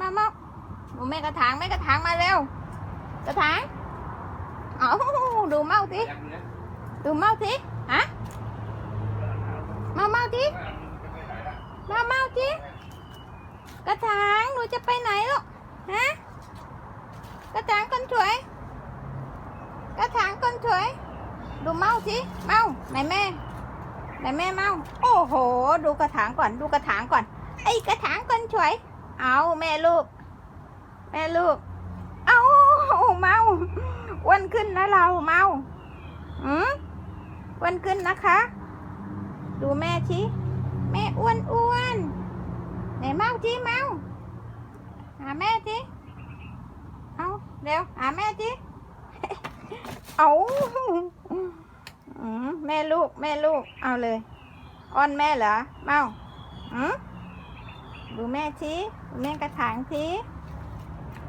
มามาดูแม่กระถางแม่กระถางมาเร็ว กระถางเอาดูเมาสิดูเมาสิฮะมาเมาสิมาเมาสิกระถางหนูจะไปไหนลูกฮะกระถางคนสวย กระถางคนสวย ดูเมาสิเมาไหนแม่ไหนแม่เมา โอ้โห ดูกระถางก่อนดูกระถางก่อนไอ้กระถางคนสวย เอาแม่ลูก แม่ลูก เอาเมาอ้วนขึ้นนะเราเมาอืมอ้วนขึ้นนะคะ ดูแม่ชี้ แม่อ้วนอ้วนไหนเมาชี้เมาหาแม่ชี้เอาเร็วหาแม่ชี้เอาอืมแม่ลูก แม่ลูก เอาเลย อ้อนแม่เหรอ เมาอืม ดูแม่ชี้ดูแม่กระถางชี้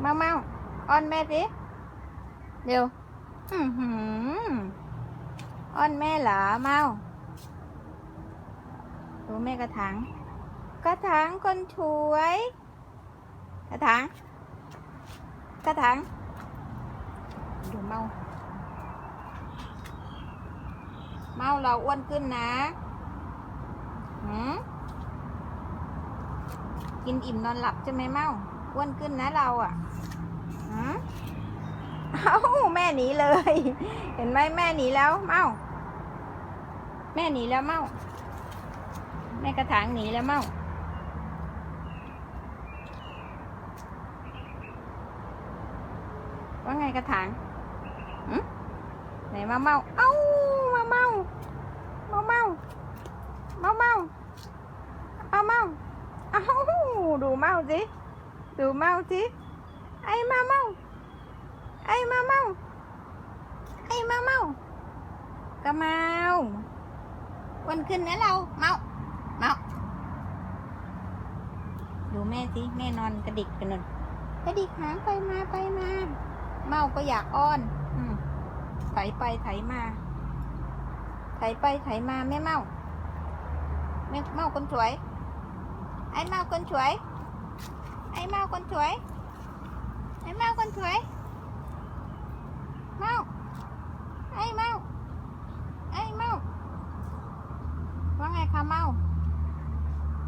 เมาเมาอ้อนแม่สิเดี๋ยวอือหืออ้อนแม่เหรอเมาดูแม่กระถางกระถางคนช่วย กระถางกระถางดูเมา เมาเราอ้วนขึ้นนะหืม กินอิ่มนอนหลับใช่ไหมเมาอ้วนขึ้นนะเราอะหืมเอ้าแม่หนีเลย เห็นไหมแม่หนีแล้วเมาแม่หนีแล้วเมาแม่กระถางหนีแล้วเมาว่าไงกระถางไหนมาเมา เอ้ามาเมาากระเมาวันขึ้นนะเราเมาเมาดูแม่สิแม่นอนกระดิกกันนนกระดิกหางไปมาไปมา เมาก็อยากอ้อนอืมไถไปไถมาไถไปไถมาแม่เมาแม่เมาคนสวย ไอ้เมาคนสวย ไอ้เมาคนสวยไอ้เมาคนสวยเมาไอ้เมาไอ้เมาว่าไงคะเมา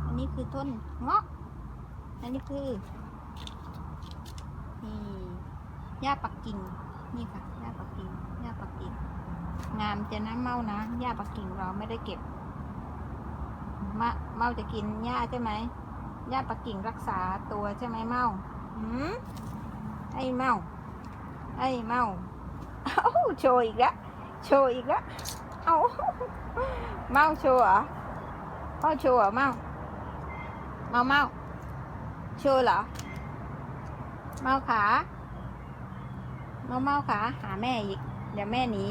อันนี้คือต้นเงาะ อันนี้คือ นี่หญ้าปักกิ่ง นี่ค่ะหญ้าปักกิ่งหญ้าปักกิ่ง งามจะนะเมานะหญ้าปักกิ่งเราไม่ได้เก็บ มะเมาจะกินหญ้าใช่ไหม ญ้าปักกิ่งรักษาตัวใช่ไหมเมาหืมไอ้เมา ไอ้เมา เอาโชว์อีกล้วโชว์อีกล้วเอาเมาโชว์เหรอเมาโชว์เหรอเมา เมาเมาโชว์เหรอ เมาขา เมาเมาขาหาแม่อีก เดี๋ยวแม่หนี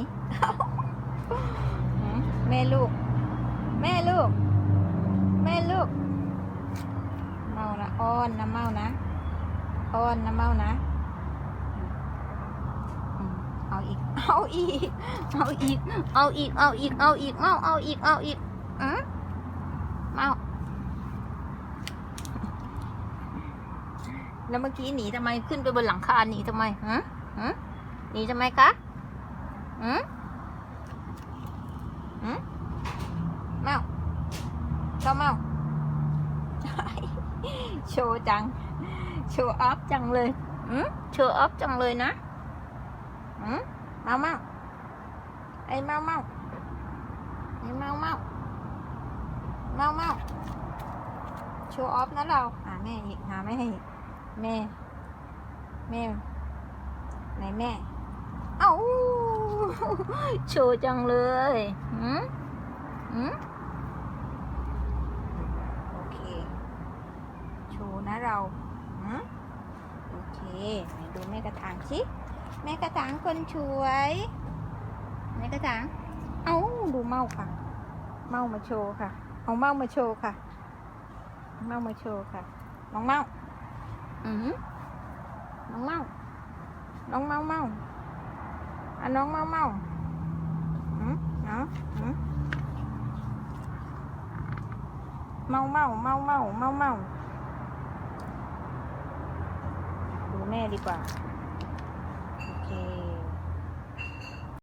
แม่ลูก แม่ลูก แม่ลูก มานะอ้อนนะเมานะอ้อนนะเมานะเอาอีก เอาอีก เอาอีก เอาอีก เอาอีก เอาอีก เมา เอาอีก เอาอีกอืมเมาแล้วเมื่อกี้หนีทำไมขึ้นไปบนหลังคาหนีทำไมฮะฮะหนีทำไมคะหืมหืมเมาก็เมา โชว์จัง โชว์ออฟจังเลยหืมโชว์ออฟจังเลยนะหืมเมาเมาไอ้เมาเมาไอ้เมาเมาเมาเมาโชว์ออฟนะเราหาแม่อีกหาแม่อีกแม่ แม่ไหนแม่ เอ้าโชว์จังเลยหืมหืมโอเค โชว์ นะเราหืมโอเคไหนดูแม่กระถางสิแม่กระถางคนช่วยแม่กระถางเอ้าดูเมาค่ะ เมามาโชว์ค่ะ เอาเมามาโชว์ค่ะ เมามาโชว์ค่ะน้องเมาอือหือน้องเมาน้องเมาเมาอะน้องเมาเมาอืมเนาะอืมเมาเมาเมาเมาเมาเมา 哎呀吧